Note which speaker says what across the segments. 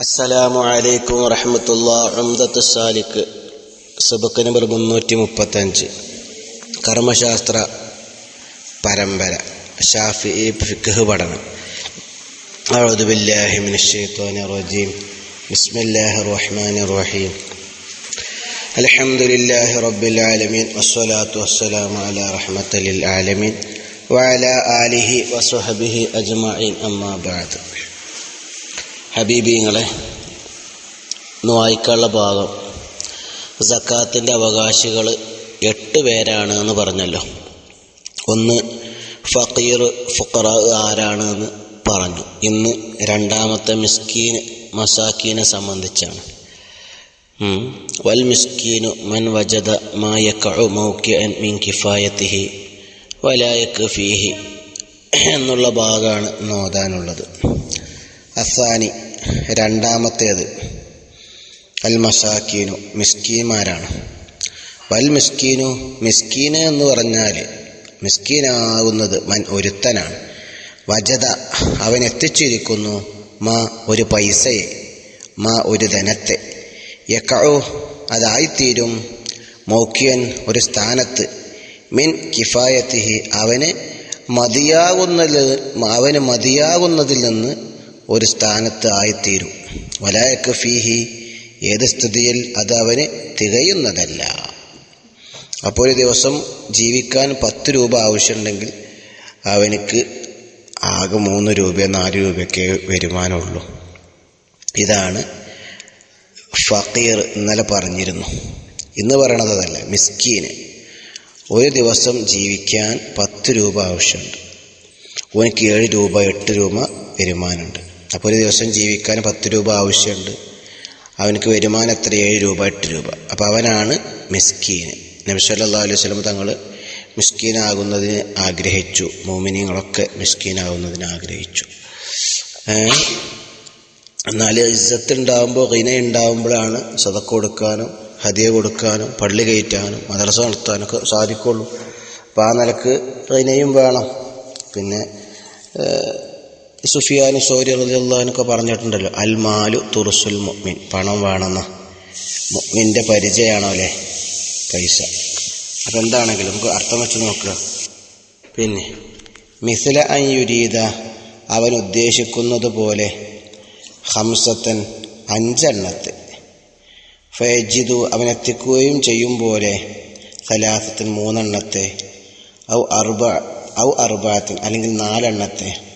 Speaker 1: അസ്സലാമു അലൈക്കും വറഹമത്തുള്ള അംദത്ത് സാലിക്ക് സബക്ക് നമ്പർ മുന്നൂറ്റി മുപ്പത്തഞ്ച് കർമ്മശാസ്ത്ര പരമ്പര ഷാഫി ഫിഖ് പഠനം أعوذ بالله من الشيطان الرجيم بسم الله الرحمن الرحيم الحمد لله رب العالمين والصلاة والسلام على رحمة للعالمين وعلى آله وصحبه أجمعين أما بعد ഹബീബിങ്ങളെ വായിക്കാനുള്ള ഭാഗം. സക്കാത്തിന്റെ അവകാശികൾ എട്ട് പേരാണ് എന്ന് പറഞ്ഞല്ലോ. ഒന്ന് ഫക്കീർ ഫുക്കറ ആരാണ് എന്ന് പറഞ്ഞു. ഇന്ന് രണ്ടാമത്തെ മിസ്കീൻ മസാക്കീനെ സംബന്ധിച്ചാണ്. വൽ മിസ്കീനു മൻ വജദ മായക്കു മൗക്യൻ മിൻ കിഫായത്തിഹി വലായക്ക് ഫീഹി എന്നുള്ള ഭാഗമാണ് നോതാനുള്ളത്. അസാനി രണ്ടാമത്തേത്. അൽ മസാക്കീനു മിസ്കീന്മാരാണ്. വൽ മിസ്കീനു മിസ്കീന എന്ന് പറഞ്ഞാൽ മിസ്കീനാകുന്നത് മൻ ഒരുത്തനാണ്. വജത അവൻ എത്തിച്ചിരിക്കുന്നു മാ ഒരു പൈസയെ മാ ഒരു ധനത്തെ. യക്കഴു അതായിത്തീരും മൗക്യൻ ഒരു സ്ഥാനത്ത്. മിൻ കിഫായത്തിഹി അവന് മതിയാകുന്നതിൽ അവന് മതിയാകുന്നതിൽ നിന്ന് ഒരു സ്ഥാനത്ത് ആയിത്തീരും. വലായക്ക് ഫീഹി ഏത് സ്ഥിതിയിൽ അത് അവന് തികയുന്നതല്ല. അപ്പോൾ ഒരു ദിവസം ജീവിക്കാൻ പത്ത് രൂപ ആവശ്യമുണ്ടെങ്കിൽ അവനക്ക് ആകെ മൂന്ന് രൂപ നാല് രൂപയൊക്കെ വരുമാനമുള്ളൂ. ഇതാണ് ഫക്കീർ ഇന്നലെ പറഞ്ഞിരുന്നു. ഇന്ന് പറയണത് അതല്ല മിസ്കീന്. ഒരു ദിവസം ജീവിക്കാൻ പത്ത് രൂപ ആവശ്യമുണ്ട്. ഓനിക്ക് ഏഴ് രൂപ എട്ട് രൂപ വരുമാനമുണ്ട്. അപ്പോൾ ഒരു ദിവസം ജീവിക്കാൻ പത്ത് രൂപ ആവശ്യമുണ്ട്. അവനക്ക് വരുമാനം എത്ര? ഏഴ് രൂപ എട്ട് രൂപ. അപ്പോൾ അവനാണ് മിസ്കീൻ. നബി സല്ലല്ലാഹു അലൈഹി സ്വലം തങ്ങൾ മിസ്കീനാകുന്നതിന് ആഗ്രഹിച്ചു. മോമിനിയങ്ങളൊക്കെ മിസ്കീനാകുന്നതിന് ആഗ്രഹിച്ചു. എന്നാൽ ഇജ്ജത്ത് ഉണ്ടാകുമ്പോൾ ഹിന ഉണ്ടാകുമ്പോഴാണ് സതക്ക കൊടുക്കാനും ഹതിയ കൊടുക്കാനും പള്ളി കയറ്റാനും മദ്രസ നടത്താനൊക്കെ സാധിക്കുള്ളൂ. അപ്പോൾ ആ നിലയ്ക്ക് ഹിനയും വേണം. പിന്നെ സുഫിയാൻ സോരി റളിയല്ലാഹുനൊക്കെ പറഞ്ഞിട്ടുണ്ടല്ലോ അൽമാലു തുറസുൽ മുഅ്മിൻ പണം വേണമെന്ന. മുഅ്മിന്റെ പരിചയമാണോ അല്ലേ? പൈസ. അപ്പം എന്താണെങ്കിലും നമുക്ക് അർത്ഥം വെച്ച് നോക്കുക. പിന്നെ മിസില അയ്യുരീത അവൻ ഉദ്ദേശിക്കുന്നത് പോലെ ഹംസത്തൻ അഞ്ചെണ്ണത്തെ. ഫൈജിദു അവൻ എത്തിക്കുകയും ചെയ്യും പോലെ സലാസത്തിൻ മൂന്നെണ്ണത്തെ ഔ അർബ ഔ അർബാത്തിൻ അല്ലെങ്കിൽ നാലെണ്ണത്തെ.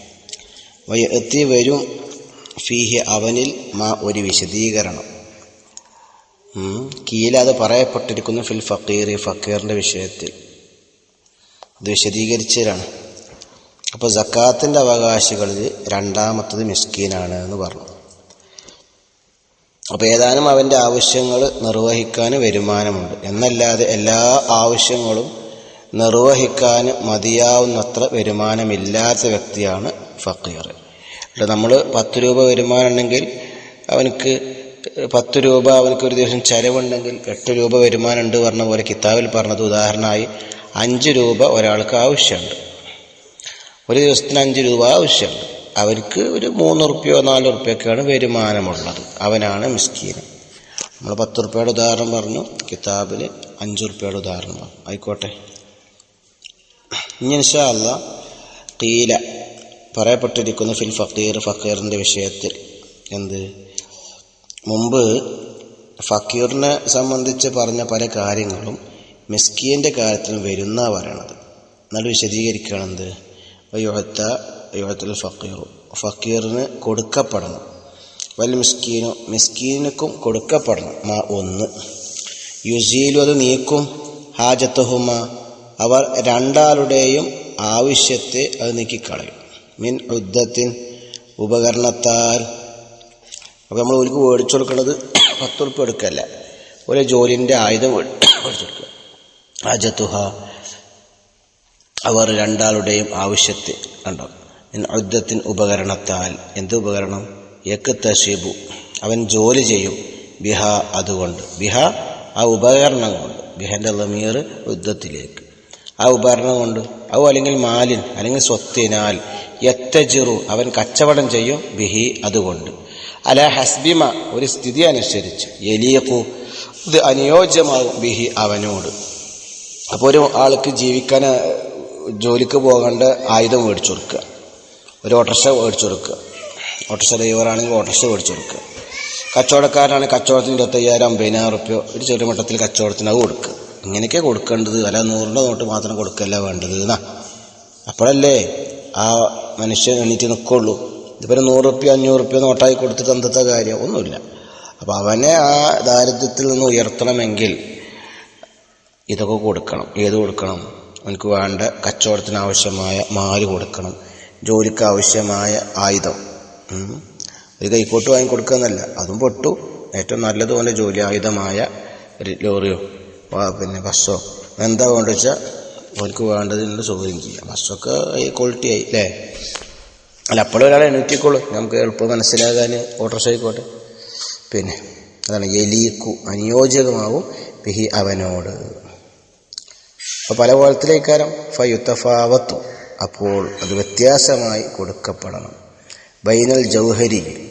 Speaker 1: എത്തി വരും. ഫീഹി അവനിൽ മാ ഒരു വിശദീകരണം. കീല അത് പറയപ്പെട്ടിരിക്കുന്നു ഫിൽ ഫക്കീർ ഫക്കീറിന്റെ വിഷയത്തിൽ. അത് വിശദീകരിച്ചതാണ് അപ്പോൾ ജക്കാത്തിന്റെ അവകാശികളിൽ രണ്ടാമത്തത് മിസ്കീനാണ് എന്ന് പറഞ്ഞു. അപ്പോൾ ഏതാനും അവന്റെ ആവശ്യങ്ങൾ നിർവഹിക്കാൻ വരുമാനമുണ്ട്. എന്നല്ലാതെ എല്ലാ ആവശ്യങ്ങളും നിർവഹിക്കാൻ മതിയാവുന്നത്ര വരുമാനമില്ലാത്ത വ്യക്തിയാണ് ഫക്കീർ. അല്ല നമ്മൾ പത്ത് രൂപ വരുമാനം ഉണ്ടെങ്കിൽ അവനക്ക് പത്ത് രൂപ അവനക്ക് ഒരു ദിവസം ചിലവുണ്ടെങ്കിൽ എട്ട് രൂപ വരുമാനം ഉണ്ട് പറഞ്ഞ പോലെ കിതാബിൽ പറഞ്ഞത് ഉദാഹരണമായി അഞ്ച് രൂപ ഒരാൾക്ക് ആവശ്യമുണ്ട്. ഒരു ദിവസത്തിന് അഞ്ച് രൂപ ആവശ്യമുണ്ട്. അവർക്ക് ഒരു മൂന്ന് റുപ്യോ നാല് റുപ്യൊക്കെയാണ് വരുമാനമുള്ളത്. അവനാണ് മിസ്കീന്. നമ്മൾ പത്ത് റുപ്യയുടെ ഉദാഹരണം പറഞ്ഞു. കിതാബിൽ അഞ്ച് റുപ്യയുടെ ഉദാഹരണം പറഞ്ഞു. ആയിക്കോട്ടെ. ഇനി ഇൻഷാ അല്ല തീല പറയപ്പെട്ടിരിക്കുന്നു ഫിൽ ഫക്കീർ ഫക്കീറിന്റെ വിഷയത്തിൽ. എന്ത്? മുമ്പ് ഫക്കീറിനെ സംബന്ധിച്ച് പറഞ്ഞ പല കാര്യങ്ങളും മിസ്കീന്റെ കാര്യത്തിലും വരുന്ന പറയണത്. എന്നാൽ വിശദീകരിക്കുകയാണെന്ത് യുഹത്ത യുഹത്തുൽ ഫക്കീറു ഫക്കീറിന് കൊടുക്കപ്പെടണം. വൽ മിസ്കീനു മിസ്കീനുക്കും കൊടുക്കപ്പെടണം. മാ ഒന്ന്. യുസീലു അത് നീക്കും. ഹാജത്തുഹുമ അവർ രണ്ടാളുടെയും ആവശ്യത്തെ അത് നീക്കിക്കളയും. മിൻ ഉദ്ദത്തിൻ ഉപകരണത്താൽ. അപ്പോൾ നമ്മൾ ഒരു മേടിച്ചു കൊടുക്കുന്നത് പത്ത് ഉറുപ്പ് എടുക്കല്ല ഒരു ജോലിന്റെ ആയുധം മേടിച്ചു കൊടുക്കുക. അജത്തുഹ അവർ രണ്ടാളുടെയും ആവശ്യത്തെ കണ്ടോ? യുദ്ധത്തിൻ ഉപകരണത്താൽ. എന്ത് ഉപകരണം? യക്ക് തഷീബു അവൻ ജോലി ചെയ്യും ബിഹ അതുകൊണ്ട്. ബിഹ ആ ഉപകരണം കൊണ്ട്. ബിഹന്റെ ലമീർ യുദ്ധത്തിലേക്ക് ആ ഉപകരണം കൊണ്ട്. അവ അല്ലെങ്കിൽ മാലിൻ അല്ലെങ്കിൽ സ്വത്തിനാൽ. എത്തജിറു അവൻ കച്ചവടം ചെയ്യും ബിഹി അതുകൊണ്ട്. അല ഹസ്ബിമ ഒരു സ്ഥിതി അനുസരിച്ച്. എലിയക്കു ഇത് അനുയോജ്യമാകും ബിഹി അവനോട്. അപ്പോൾ ഒരു ആൾക്ക് ജീവിക്കാൻ ജോലിക്ക് പോകേണ്ട ആയുധം മേടിച്ചു കൊടുക്കുക. ഒരു ഓട്ടോറിക്ഷ മേടിച്ചു കൊടുക്കുക. ഓട്ടോറിക്ഷ ഡ്രൈവറാണെങ്കിൽ ഓട്ടോറിക്ഷ മേടിച്ചു കൊടുക്കുക. കച്ചവടക്കാരനാണെങ്കിൽ കച്ചവടത്തിന് ഇരുപത്തയ്യായിരം അമ്പതിനായിരം റുപ്യ ഒരു ചെറിയ മട്ടത്തിൽ കച്ചവടത്തിന് അത് കൊടുക്കുക. ഇങ്ങനെയൊക്കെ കൊടുക്കേണ്ടത് അല്ല നൂറിന്റെ നോട്ട് മാത്രം കൊടുക്കല്ല വേണ്ടത് എന്നാ അപ്പോഴല്ലേ ആ മനുഷ്യൻ എണീറ്റ് നിൽക്കുള്ളൂ. ഇതിപ്പോൾ നൂറ് റുപ്യ അഞ്ഞൂറ് റുപ്യ നോട്ടായി കൊടുത്തിട്ട് എന്തത്തെ കാര്യം? ഒന്നുമില്ല. അപ്പോൾ അവനെ ആ ദാരിദ്ര്യത്തിൽ നിന്ന് ഉയർത്തണമെങ്കിൽ ഇതൊക്കെ കൊടുക്കണം. ഏത് കൊടുക്കണം? അവനക്ക് വേണ്ട കച്ചവടത്തിന് ആവശ്യമായ മാൽ കൊടുക്കണം. ജോലിക്ക് ആവശ്യമായ ആയുധം ഒരു കൈക്കോട്ട് വാങ്ങി കൊടുക്കുക എന്നല്ല അതും പൊട്ടു. ഏറ്റവും നല്ലതുപോലെ ജോലി ആയുധമായ ഒരു ലോറിയോ. പിന്നെ ബസ്സോ എന്താ വേണ്ടത് വെച്ചാൽ അവർക്ക് വേണ്ടതിനുള്ള സൗകര്യം ചെയ്യാം ബസ്സൊക്കെ ക്വാളിറ്റി ആയി അല്ലേ അല്ല അപ്പോഴും ഒരാളെ എണീറ്റിക്കോളൂ. നമുക്ക് എളുപ്പം മനസ്സിലാകാൻ ഓട്ടോറിക്ഷ ആയിക്കോട്ടെ. പിന്നെ അതാണ് എലീക്കു. അനുയോജ്യമാവും പിഹി അവനോട്. അപ്പോൾ പല കോലത്തിലേക്കാരം ഫയുത്തഫാവത്തു. അപ്പോൾ അത് വ്യത്യാസമായി കൊടുക്കപ്പെടണം. ബൈനൽ ജൗഹരി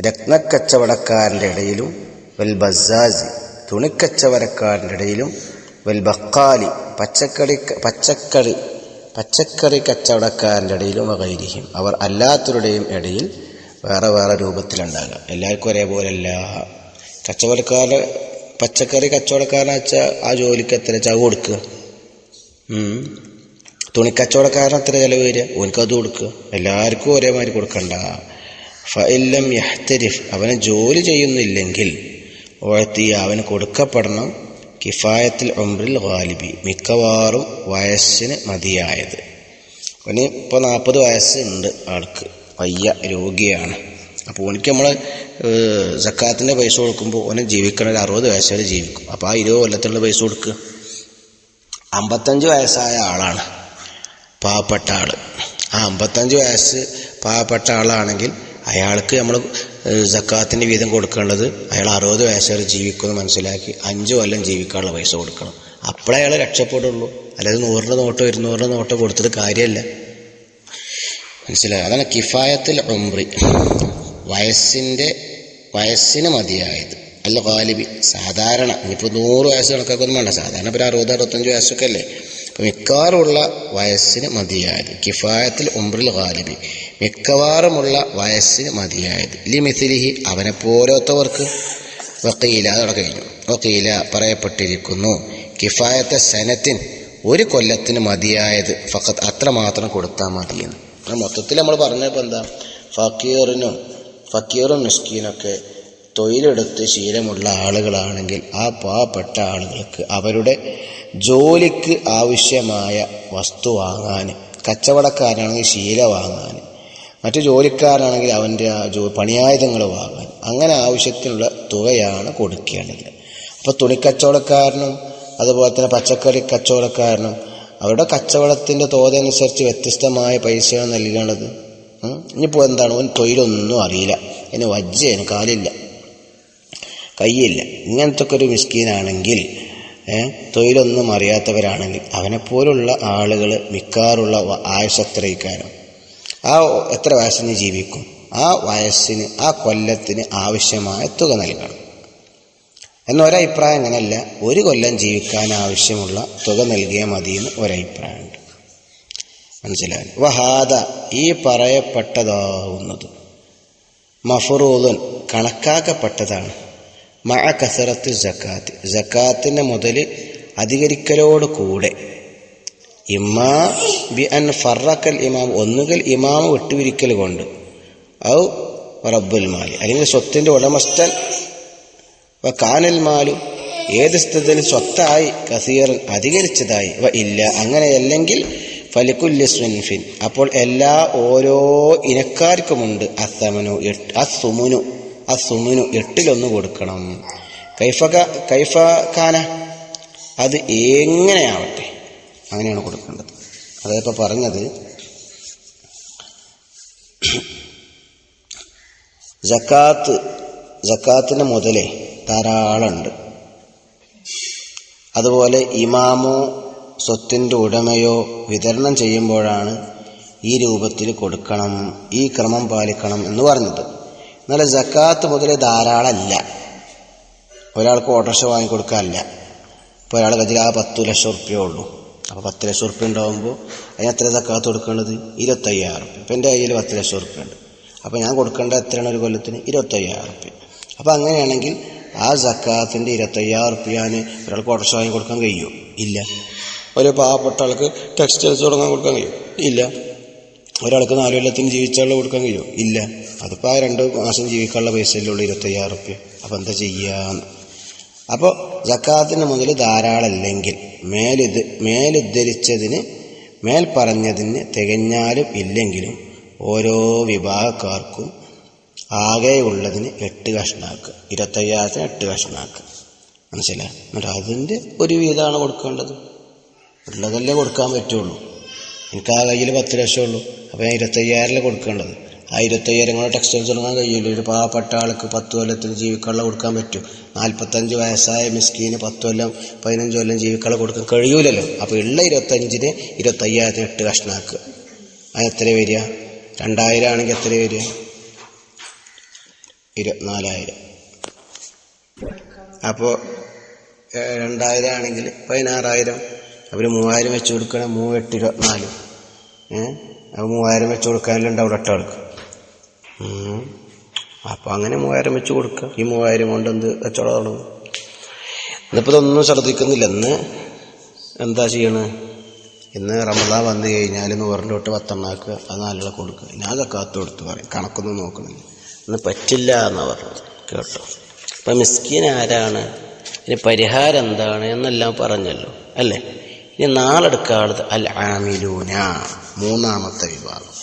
Speaker 1: രത്നക്കച്ചവടക്കാരന്റെ ഇടയിലും വെൽ ബസാജി തുണിക്കച്ചവടക്കാരന്റെ ഇടയിലും വൽ ബക്കാലി പച്ചക്കറി പച്ചക്കറി പച്ചക്കറി കച്ചവടക്കാരന്റെ ഇടയിലും വകൈരിക്കും അവർ അല്ലാത്തവരുടെയും ഇടയിൽ വേറെ വേറെ രൂപത്തിലുണ്ടാകുക എല്ലാവർക്കും ഒരേപോലെയല്ല. കച്ചവടക്കാരൻ പച്ചക്കറി കച്ചവടക്കാരനെ വെച്ചാൽ ആ ജോലിക്ക് എത്ര ചവ് കൊടുക്കുക? തുണി തുണിക്കച്ചവടക്കാരൻ എത്ര ചിലവ് വരിക? ഓനിക്കത് കൊടുക്കുക. എല്ലാവർക്കും ഒരേമാതിരി കൊടുക്കണ്ട. ഫഇല്ലം യഹ്തരിഫ്. അവന് ജോലി ചെയ്യുന്നില്ലെങ്കിൽ ഓഴത്തി അവന് കൊടുക്കപ്പെടണം. കിഫായത്തിൽ ഉംറിൽ ഗാലിബി. മിക്കവാറും വയസ്സിന് മതിയായത്. അവന് ഇപ്പോൾ നാൽപ്പത് വയസ്സുണ്ട് ആൾക്ക്. വയ്യ രോഗിയാണ്. അപ്പോൾ ഓനിക്ക് നമ്മൾ സക്കാത്തിന്റെ പൈസ കൊടുക്കുമ്പോൾ ഓന് ജീവിക്കണ ഒരു അറുപത് വയസ്സ് വരെ ജീവിക്കും. അപ്പോൾ ആ ഇരുപത് കൊല്ലത്തുള്ള പൈസ കൊടുക്കുക അമ്പത്തഞ്ച് വയസ്സായ ആളാണ്. പാവപ്പെട്ട ആൾ ആ അമ്പത്തഞ്ച് വയസ്സ് പാവപ്പെട്ട ആളാണെങ്കിൽ അയാൾക്ക് നമ്മൾ സക്കാത്തിന്റെ വീതം കൊടുക്കേണ്ടത് അയാൾ അറുപത് വയസ്സ് വരെ ജീവിക്കുമെന്ന് മനസ്സിലാക്കി അഞ്ച് കൊല്ലം ജീവിക്കാനുള്ള പൈസ കൊടുക്കണം. അപ്പോഴേ അയാൾ രക്ഷപ്പെടുള്ളൂ. അല്ലാതെ നൂറിന്റെ നോട്ടോ ഇരുന്നൂറിന്റെ നോട്ടോ കൊടുത്തിട്ട് കാര്യമല്ല മനസ്സിലായി? അതാണ് കിഫായത്തിൽ ഉംറി. വയസ്സിന്റെ വയസ്സിന് മതിയായത്. അല്ല ഗാലിബി. സാധാരണ ഇനിയിപ്പോൾ നൂറ് വയസ്സ് കണക്കാക്കൊന്നും വേണ്ട. സാധാരണ ഇപ്പോൾ അറുപത് അറുപത്തഞ്ച് വയസ്സൊക്കെ അല്ലേ? അപ്പോൾ മിക്കവാറുമുള്ള വയസ്സിന് മതിയായത് കിഫായത്തിൽ ഉംറിൽ ഗാലിബി. മിക്കവാറുമുള്ള വയസ്സിന് മതിയായത്. ലി മിഥിലിഹി അവനെ പോരാത്തവർക്ക് വക്കീല അതവിടെ കഴിഞ്ഞു. വക്കീല പറയപ്പെട്ടിരിക്കുന്നു കിഫായത്തെ സനത്തിൻ ഒരു കൊല്ലത്തിന് മതിയായത് അത്ര മാത്രം കൊടുത്താൽ മതിയെന്ന്. മൊത്തത്തിൽ നമ്മൾ പറഞ്ഞപ്പോൾ എന്താ? ഫക്കീറിനും ഫക്കീറും മിസ്കീനൊക്കെ തൊഴിലെടുത്ത് ശീലമുള്ള ആളുകളാണെങ്കിൽ ആ പാവപ്പെട്ട ആളുകൾക്ക് അവരുടെ ജോലിക്ക് ആവശ്യമായ വസ്തു വാങ്ങാൻ കച്ചവടക്കാരാണെങ്കിൽ ശീല വാങ്ങാൻ മറ്റു ജോലിക്കാരനാണെങ്കിൽ അവന്റെ ആ ജോ പണിയായുധങ്ങൾ വാങ്ങാൻ. അങ്ങനെ ആവശ്യത്തിനുള്ള തുകയാണ് കൊടുക്കേണ്ടത്. അപ്പോൾ തുണിക്കച്ചവടക്കാരനും അതുപോലെ തന്നെ പച്ചക്കറി കച്ചവടക്കാരനും അവരുടെ കച്ചവടത്തിന്റെ തോതനുസരിച്ച് വ്യത്യസ്തമായ പൈസയാണ് നൽകേണ്ടത്. ഇനിയിപ്പോൾ എന്താണ്? അവൻ തൊഴിലൊന്നും അറിയില്ല. അതിന് വജ്ജയാണ് കാലില്ല. കയ്യില്ല. ഇങ്ങനത്തെ ഒക്കെ ഒരു മിസ്കീനാണെങ്കിൽ തൊഴിലൊന്നും അറിയാത്തവരാണെങ്കിൽ അവനെപ്പോലുള്ള ആളുകൾ മിക്കാറുള്ള ആയുസത്രയിക്കാരം ആ എത്ര വയസ്സിന് ജീവിക്കും? ആ വയസ്സിന് ആ കൊല്ലത്തിന് ആവശ്യമായ തുക നൽകണം. എന്ന ഒരഭിപ്രായം അങ്ങനല്ല. ഒരു കൊല്ലം ജീവിക്കാൻ ആവശ്യമുള്ള തുക നൽകിയാൽ മതിയെന്ന് ഒരഭിപ്രായമുണ്ട്. മനസ്സിലായി? വഹാദ ഈ പറയപ്പെട്ടതാവുന്നത് മഫറൂദുൻ കണക്കാക്കപ്പെട്ടതാണ്. മഴ കസറത്ത് ജക്കാത്ത് ജക്കാത്തിന്റെ മുതൽ അധികരിക്കലോട് കൂടെ ഇമാ ബി അൻ ഫറക്കൽ ഇമാം. ഒന്നുകിൽ ഇമാമ വിട്ടുപിരിക്കൽ കൊണ്ട്. ഔ റബ്ബുൽ മാലി. അല്ലെങ്കിൽ സ്വത്തിന്റെ ഉടമസ്ഥൻ. വ കാനൽ മാലു. ഏത് സ്ഥിതിയിൽ സ്വത്തായി കസീറൻ അധികരിച്ചതായി. വ ഇല്ല. അങ്ങനെയല്ലെങ്കിൽ ഫലിക്കുല്യ സ്വിൻഫിൻ അപ്പോൾ എല്ലാ ഓരോ ഇനക്കാർക്കുമുണ്ട്. അസമനു എട്ട് അസുമുനു അസുമുനു എട്ടിലൊന്ന് കൊടുക്കണം. കൈഫ കൈഫ കാന? അത് എങ്ങനെയാവട്ടെ? അങ്ങനെയാണ് കൊടുക്കേണ്ടത്. അതിപ്പോൾ പറഞ്ഞത് ജക്കാത്ത് ജക്കാത്തിന്റെ മുതലേ ധാരാളമുണ്ട്. അതുപോലെ ഇമാമോ സ്വത്തിന്റെ ഉടമയോ വിതരണം ചെയ്യുമ്പോഴാണ് ഈ രൂപത്തിൽ കൊടുക്കണം ഈ ക്രമം പാലിക്കണം എന്ന് പറഞ്ഞത്. എന്നാൽ ജക്കാത്ത് മുതലേ ധാരാളമല്ല. ഒരാൾക്ക് ഓട്ടോറിക്ഷ വാങ്ങിക്കൊടുക്കാനല്ല. ഇപ്പോൾ ഒരാൾ കയ്യിൽ ആ പത്ത് ലക്ഷം ഉറുപ്പ്യേ ഉള്ളൂ. അപ്പോൾ പത്ത് ലക്ഷം ഉറുപ്പ്യ ഉണ്ടാകുമ്പോൾ അതിന് എത്ര ജക്കാത്ത് കൊടുക്കേണ്ടത്? ഇരുപത്തയ്യായിരം ഉറുപ്പ്യ. ഇപ്പം എന്റെ കയ്യിൽ പത്ത് ലക്ഷം ഉറുപ്പ്യ ഉണ്ട്. അപ്പോൾ ഞാൻ കൊടുക്കേണ്ട എത്രയാണ് ഒരു കൊല്ലത്തിന്? ഇരുപത്തയ്യായിരം ഉറുപ്പ്യ. അപ്പോൾ അങ്ങനെയാണെങ്കിൽ ആ സക്കാത്തിന്റെ ഇരുപത്തയ്യായിരം ഉറുപ്പ്യ ഒരാൾക്ക് ഓട്ടോറിക്ഷ വാങ്ങി കൊടുക്കാൻ കഴിയുമോ ഇല്ല. ഒരു പാവപ്പെട്ട ആൾക്ക് ടെക്സ്റ്റൈൽസ് തുടങ്ങാൻ കൊടുക്കാൻ കഴിയും? ഇല്ല. ഒരാൾക്ക് നാല് കൊല്ലത്തിന് ജീവിച്ചാലുള്ള കൊടുക്കാൻ കഴിയുമോ ഇല്ല. അതിപ്പോൾ ആ രണ്ട് മാസം ജീവിക്കാനുള്ള പൈസയിലുള്ള ഇരുപത്തയ്യായിരം റുപ്യ അപ്പോൾ എന്താ ചെയ്യാന്ന്? അപ്പോൾ ജക്കാത്തിന് മുതൽ ധാരാളമല്ലെങ്കിൽ മേലിത് മേലുദ്ധരിച്ചതിന് മേൽ പറഞ്ഞതിന് തികഞ്ഞാലും ഇല്ലെങ്കിലും ഓരോ വിഭാഗക്കാർക്കും ആകെയുള്ളതിന് എട്ട് കഷ്ണാക്കുക ഇരുപത്തയ്യായിരത്തിന് എട്ട് കഷ്ണാക്കുക മനസ്സിലായി? എന്നിട്ട് അതിന്റെ ഒരു വീതമാണ് കൊടുക്കേണ്ടത്. ഉള്ളതല്ലേ കൊടുക്കാൻ പറ്റുള്ളൂ. എനിക്ക് ആ കയ്യിൽ പത്ത് ലക്ഷം ഉള്ളൂ. അപ്പോൾ ഞാൻ ഇരുപത്തയ്യായിരം കൊടുക്കേണ്ടത്. ആ ഇരുപത്തയ്യായിരം ടെക്സ്റ്റൈൽസ് തുടങ്ങാൻ കഴിയില്ല. ഒരു പാവപ്പെട്ട ആൾക്ക് പത്ത് കൊല്ലത്തിൽ ജീവിക്കാനുള്ള കൊടുക്കാൻ പറ്റും. നാൽപ്പത്തഞ്ച് വയസ്സായ മിസ്കീന് പത്ത് കൊല്ലം പതിനഞ്ച് കൊല്ലം ജീവിക്കാനുള്ള കൊടുക്കാൻ കഴിയൂലല്ലോ. അപ്പോൾ ഉള്ള ഇരുപത്തഞ്ചിന് ഇരുപത്തയ്യായിരത്തിന് എട്ട് കഷ്ണാക്കുക അത് എത്ര വരിക? രണ്ടായിരം ആണെങ്കിൽ എത്ര വരിക? ഇരുപത്തിനാലായിരം. അപ്പോൾ രണ്ടായിരം ആണെങ്കിൽ പതിനാറായിരം. അവർ മൂവായിരം വെച്ച് കൊടുക്കണം മൂവെട്ട് ഇരുപത്തിനാല്. ഏഹ് അപ്പോൾ മൂവായിരം വെച്ച് കൊടുക്കാനുണ്ടാവും ഒരൊറ്റ അപ്പോൾ അങ്ങനെ മൂവായിരം വെച്ച് കൊടുക്കുക ഈ മൂവായിരം കൊണ്ട് എന്ത് കച്ചവടം തുടങ്ങും? ഇന്നിപ്പോൾ ഇതൊന്നും ശ്രദ്ധിക്കുന്നില്ല. ഇന്ന് എന്താ ചെയ്യണത് ഇന്ന് റമദാൻ വന്നു കഴിഞ്ഞാൽ നൂറിന്റെ തൊട്ട് പത്തെണ്ണാക്കുക അത് നാലുകളെ കൊടുക്കുക ഞാൻ കാത്തു കൊടുത്ത് പറയും. കണക്കൊന്നും നോക്കണില്ല ഇന്ന് പറ്റില്ല എന്ന് പറഞ്ഞത്. കേട്ടോ. അപ്പം മിസ്കിൻ ആരാണ്? ഇനി പരിഹാരം എന്താണ് എന്നെല്ലാം പറഞ്ഞല്ലോ. അല്ലേ? ഇനി നാളെടുക്കാളത് അൽ ആമിലൂന മൂന്നാമത്തെ വിഭാഗം.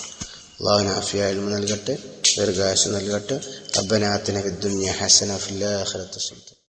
Speaker 1: അള്ളാഹു നാഫിയായാലും നൽകട്ടെ. ദീർഘാശം നൽകട്ടെ. അബ്ബനാത്തിന് വിദ്യ ഹസന ഫിൽ ആഖിറത്തി ഹസനത്തും